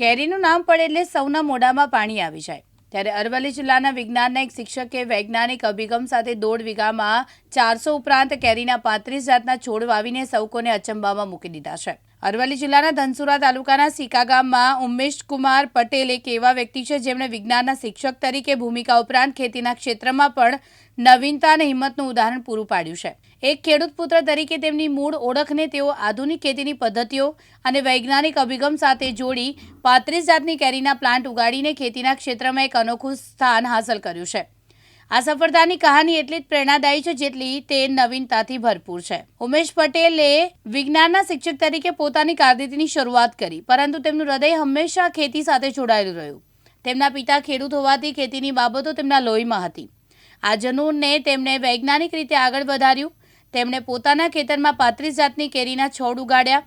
કેરીનું નામ પડે એટલે સૌના મોઢામાં પાણી આવી જાય. ત્યારે અરવલ્લી જિલ્લાના વિજ્ઞાનના એક શિક્ષકે વૈજ્ઞાનિક અભિગમ સાથે દોઢ વીઘામાં ચારસો ઉપરાંત કેરીના પાંત્રીસ જાતના છોડ વાવીને સૌકોને અચંબામાં મૂકી દીધા છે. અરવલ્લી જિલ્લાના ધનસુરા તાલુકાના સિકા ગામમાં ઉમેશ કુમાર પટેલ એક એવા વ્યક્તિ છે જેમણે વિજ્ઞાનના શિક્ષક તરીકે ભૂમિકા ઉપરાંત ખેતીના ક્ષેત્રમાં પણ નવીનતા અને હિંમતનું ઉદાહરણ પૂરું પાડ્યું છે. એક ખેડૂત પુત્ર તરીકે તેમની મૂળ ઓળખને તેઓ આધુનિક ખેતીની પદ્ધતિઓ અને વૈજ્ઞાનિક અભિગમ સાથે જોડી પાંત્રીસ જાતની કેરીના પ્લાન્ટ ઉગાડીને ખેતીના ક્ષેત્રમાં એક અનોખું સ્થાન હાંસલ કર્યું છે. આ સફળતાની કહાની એટલી જ પ્રેરણાદાયી છે જેટલી તે નવીનતાથી ભરપૂર છે. ઉમેશ પટેલે વિજ્ઞાનના શિક્ષક તરીકે પોતાની કારકિર્દીની શરૂઆત કરી, પરંતુ તેમનું હૃદય હંમેશા ખેતી સાથે જોડાયેલું રહ્યું. તેમના પિતા ખેડૂત હોવાથી ખેતીની બાબતો તેમના લોહીમાં હતી. આ જનૂનને તેમણે વૈજ્ઞાનિક રીતે આગળ વધાર્યું. તેમણે પોતાના ખેતરમાં પાંત્રીસ જાતની કેરીના છોડ ઉગાડ્યા,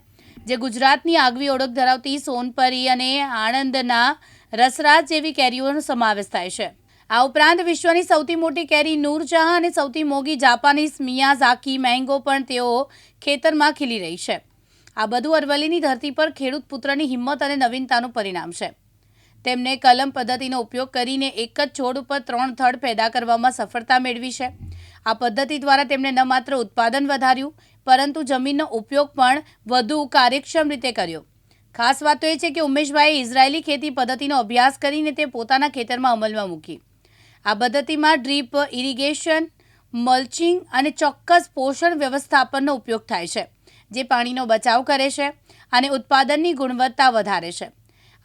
જે ગુજરાતની આગવી ઓળખ ધરાવતી સોનપરી અને આણંદના રસરાજ જેવી કેરીઓનો સમાવેશ થાય છે. આ ઉપરાંત વિશ્વની સૌથી મોટી કેરી નૂરજહાં અને સૌથી મોંઘી જાપાનીઝ મિયાઝાકી મેંગો પણ તેઓ ખેતરમાં ખીલી રહી છે. આ બધું અરવલ્લીની ધરતી પર ખેડૂત પુત્રની હિંમત અને નવીનતાનું પરિણામ છે. તેમને કલમ પદ્ધતિનો ઉપયોગ કરીને એક જ છોડ ઉપર ત્રણ થડ પેદા કરવામાં સફળતા મેળવી છે. આ પદ્ધતિ દ્વારા તેમણે ન માત્ર ઉત્પાદન વધાર્યું, પરંતુ જમીનનો ઉપયોગ પણ વધુ કાર્યક્ષમ રીતે કર્યો. ખાસ વાત તો એ છે કે ઉમેશભાઈએ ઇઝરાયેલી ખેતી પદ્ધતિનો અભ્યાસ કરીને તે પોતાના ખેતરમાં અમલમાં મૂકી. આ પદ્ધતિમાં ડ્રીપ, ઇરિગેશન, મલ્ચિંગ અને ચોક્કસ પોષણ વ્યવસ્થાપનનો ઉપયોગ થાય છે, જે પાણીનો બચાવ કરે છે અને ઉત્પાદનની ગુણવત્તા વધારે છે.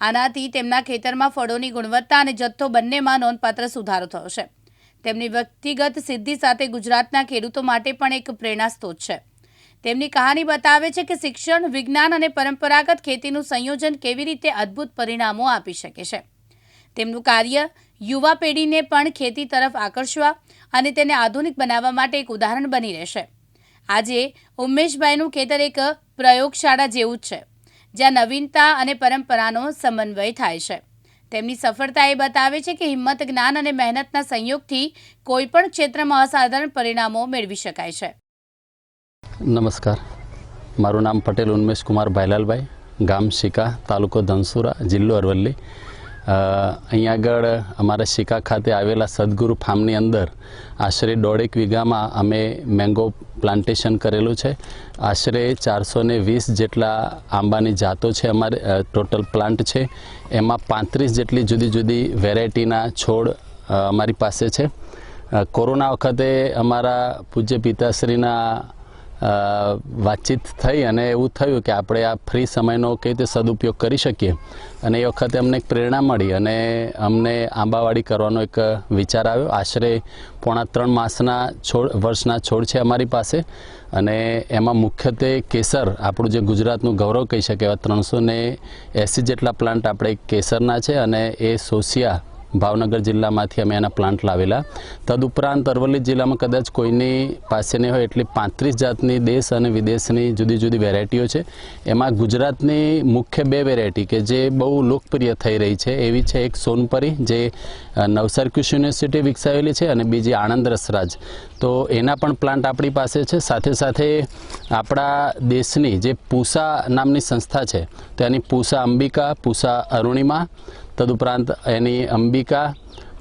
આનાથી તેમના ખેતરમાં ફળોની ગુણવત્તા અને જથ્થો બંનેમાં નોંધપાત્ર સુધારો થયો છે. તેમની વ્યક્તિગત સિદ્ધિ સાથે ગુજરાતના ખેડૂતો માટે પણ એક પ્રેરણા સ્ત્રોત છે. તેમની કહાની બતાવે છે કે શિક્ષણ, વિજ્ઞાન અને પરંપરાગત ખેતીનું સંયોજન કેવી રીતે અદ્ભુત પરિણામો આપી શકે છે. તેમનું કાર્ય યુવા પેઢીને પણ ખેતી તરફ આકર્ષવા અને તેને આધુનિક બનાવવા માટે એક ઉદાહરણ બની રહેશે. આજે ઉમેશભાઈનું ખેતર એક પ્રયોગશાળા જેવું જ છે, જ્યાં નવીનતા અને પરંપરાનો સમન્વય થાય છે. તેમની સફળતા એ બતાવે છે કે હિંમત, જ્ઞાન અને મહેનતના સંયોગથી કોઈપણ ક્ષેત્રમાં અસાધારણ પરિણામો મેળવી શકાય છે. નમસ્કાર. મારું નામ પટેલ ઉન્મેશ કુમાર ભાઈલાલભાઈ, ગામ શિકા, તાલુકો ધનસુરા, જિલ્લો અરવલ્લી. અહીં આગળ અમારા શિકા ખાતે આવેલા સદગુરુ ફાર્મની અંદર આશરે દોઢેક વીઘામાં અમે મેંગો પ્લાન્ટેશન કરેલું છે. આશરે ચારસો ને વીસ જેટલા આંબાની જાતો છે અમારે ટોટલ પ્લાન્ટ છે. એમાં પાંત્રીસ જેટલી જુદી જુદી વેરાયટીના છોડ અમારી પાસે છે. કોરોના વખતે અમારા પૂજ્ય પિતાશ્રીના વાતચીત થઈ અને એવું થયું કે આપણે આ ફ્રી સમયનો કઈ રીતે સદુપયોગ કરી શકીએ. અને એ વખતે અમને એક પ્રેરણા મળી અને અમને આંબાવાડી કરવાનો એક વિચાર આવ્યો. આશરે પોણા ત્રણ માસના છોડ, વર્ષના છોડ છે અમારી પાસે. અને એમાં મુખ્યત્વે કેસર, આપણું જે ગુજરાતનું ગૌરવ કહી શકે એવા ત્રણસો ને એંસી જેટલા પ્લાન્ટ આપણે કેસરના છે અને એ સોસિયા ભાવનગર જિલ્લામાંથી અમે એના પ્લાન્ટ લાવેલા. તદુપરાંત અરવલ્લી જિલ્લામાં કદાચ કોઈની પાસે નહીં હોય એટલી પાંત્રીસ જાતની દેશ અને વિદેશની જુદી જુદી વેરાયટીઓ છે. એમાં ગુજરાતની મુખ્ય બે વેરાયટી કે જે બહુ લોકપ્રિય થઈ રહી છે, એવી છે એક સોનપરી જે નવસારી કૃષિ યુનિવર્સિટી વિકસાવેલી છે અને બીજી આણંદ રસરાજ. તો એના પણ પ્લાન્ટ આપણી પાસે છે. સાથે સાથે આપણા દેશની જે પૂસા નામની સંસ્થા છે તેની પૂસા અંબિકા, પૂસા અરુણિમા તદુપરાંત એની અંબિકા,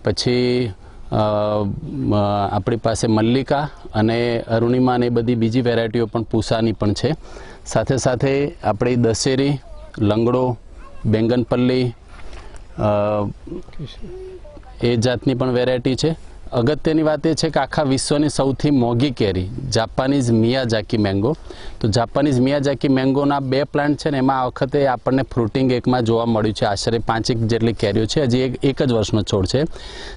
પછી આપણી પાસે મલ્લિકા અને અરુણિમા અને બધી બીજી વેરાયટીઓ પણ પૂસાની પણ છે. સાથે સાથે આપણી દશેરી, લંગડો, બેંગનપલ્લી એ જાતની પણ વેરાયટી છે. અગત્યની વાત એ છે કે આખા વિશ્વની સૌથી મોંઘી કેરી, જાપાનીઝ મિયાજાકી મેંગો. તો જાપાનીઝ મિયાજાકી મેંગોના બે પ્લાન્ટ છે ને, એમાં આ વખતે આપણને ફ્રૂટિંગ એકમાં જોવા મળ્યું છે. આશરે પાંચેક જેટલી કેરીઓ છે, હજી એક એક જ વર્ષનો છોડ છે.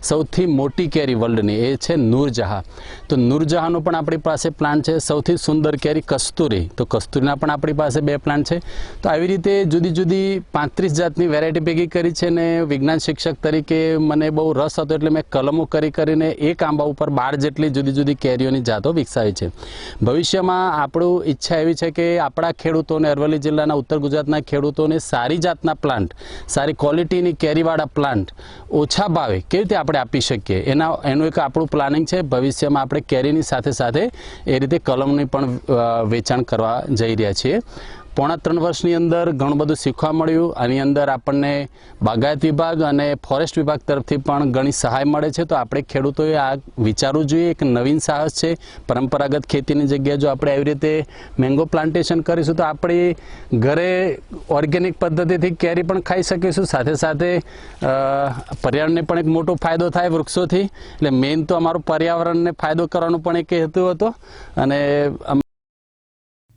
સૌથી મોટી કેરી વર્લ્ડની એ છે નૂરજહાં. તો નૂરજહાંનો પણ આપણી પાસે પ્લાન્ટ છે. સૌથી સુંદર કેરી કસ્તુરી. તો કસ્તુરીના પણ આપણી પાસે બે પ્લાન્ટ છે. તો આવી રીતે જુદી જુદી પાંત્રીસ જાતની વેરાયટી ભેગી કરી છે ને, વિજ્ઞાન શિક્ષક તરીકે મને બહુ રસ હતો એટલે મેં કલમો કરી કરીને એક આંબા ઉપર બાર જેટલી જુદી જુદી કેરીઓની જાતો વિકસાવી છે. ભવિષ્યમાં આપણું ઈચ્છા એવી છે કે આપણા ખેડૂતોને, અરવલ્લી જિલ્લાના ઉત્તર ગુજરાતના ખેડૂતોને સારી જાતના પ્લાન્ટ, સારી ક્વોલિટીની કેરીવાળા પ્લાન્ટ ઓછા ભાવે કેવી રીતે આપણે આપી શકીએ? એના, એનું એક આપણું પ્લાનિંગ છે. ભવિષ્યમાં આપણે કેરીની સાથે સાથે એ રીતે કલમની પણ વેચાણ કરવા જઈ રહ્યા છીએ. પોણા ત્રણ વર્ષની અંદર ઘણું બધું શીખવા મળ્યું. આની અંદર આપણને બાગાયત વિભાગ અને ફોરેસ્ટ વિભાગ તરફથી પણ ઘણી સહાય મળે છે. તો આપણે ખેડૂતોએ આ વિચારવું જોઈએ, એક નવીન સાહસ છે. પરંપરાગત ખેતીની જગ્યાએ જો આપણે આવી રીતે મેંગો પ્લાન્ટેશન કરીશું, તો આપણી ઘરે ઓર્ગેનિક પદ્ધતિથી કેરી પણ ખાઈ શકીશું. સાથે સાથે પર્યાવરણને પણ એક મોટો ફાયદો થાય વૃક્ષોથી. એટલે મેઇન તો અમારું પર્યાવરણને ફાયદો કરવાનો પણ એક હેતુ હતો. અને